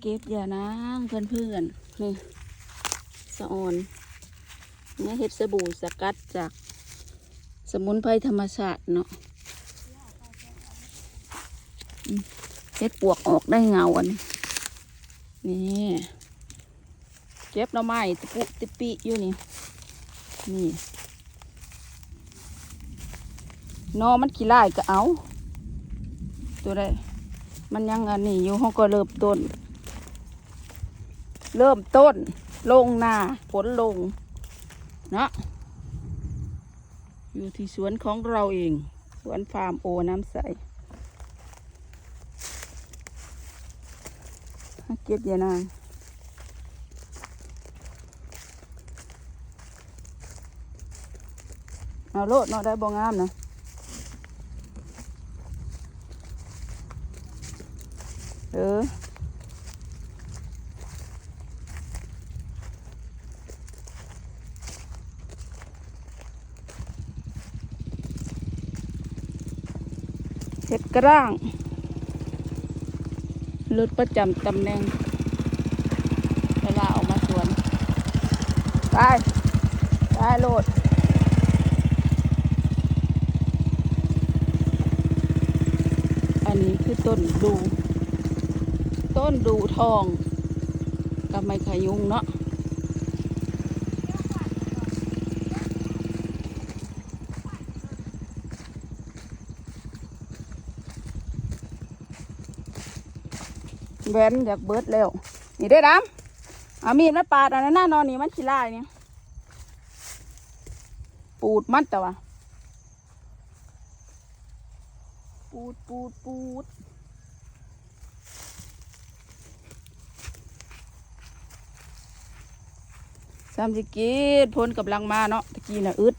เก็บอย่านางเพื่อนเพื่อนนี่สะออนเนี่ยเห็ดสบู่สกัดจากสมุนไพรธรรมชาติเนาะเห็ดปวกออกได้เงาอันนี้นี่เก็บหน่อไม้ตะปุติปิอยู่นี่นี่นอมันขี้ไล่ก็เอา ตัวได้มันยังอันนี้อยู่ห้องก็เริ่มต้น เริ่มต้น ลงนาผลลงเนาะอยู่ที่สวนของเราเอง สวนฟาร์มโอน้ำใสเก็บยานางเอาโลดเนาะได้บ่งามนะเออ เห็ดกระร่างรถประจำตำแหน่ง เวลาออกมาสวน ไปไปโหลดอันนี้คือต้นดู ต้นดูทองกับไม้ขยุงเนาะ แหวนอยากเบิดแล้ว นี่ได้อดำเอามีดมาปาดอันนั้นน่านอนนี่มันขี้ลายเนี่ยปูดมัดแต่ว่าปูดปูดปูดสามสิกิดพ้นกับลังมาเนาะตะกี้น่ะอึด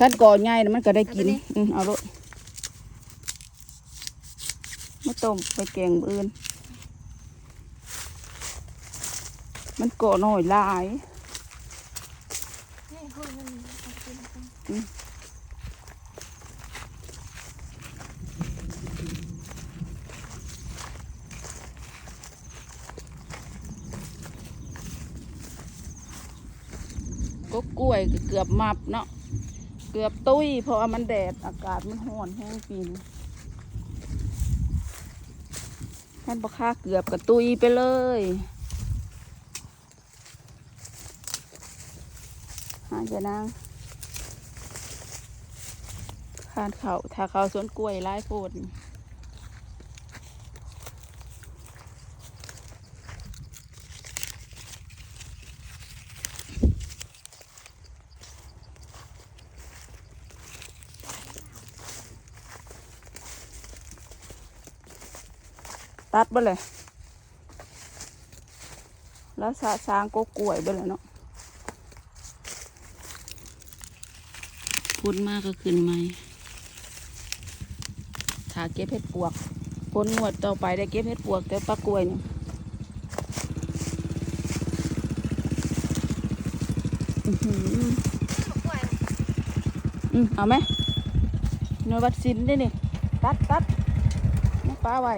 ท่านก่อใหญ่น่ะมันก็ได้กินอืมเอาลูกมาต้มไปแกงมื้ออื่น มันเกาะหน่อยลายก็กล้วยเกือบมับเนาะเกือบตุ้ยเพราะมันแดดอากาศมันร้อนแห้งปีนแค่นบค่าเกือบกับตุ้ยไปเลยหา จะนางทานเขาถ้าเขาสวนกล้วยไร้โพดนี่ตัดไปเลย แล้วสาสางก็กล้วยไปเลยเนาะ พุ่นมากก็ขึ้นไหมถาเก็บเห็ดปวกพ้นงวดต่อไปได้เก็บเห็ดปวกแต่ปลากล้วยเนี่ยอืมเอาไหมหน่วยวัดสินได้นี่ ตัดตัดนี่ป้าไว้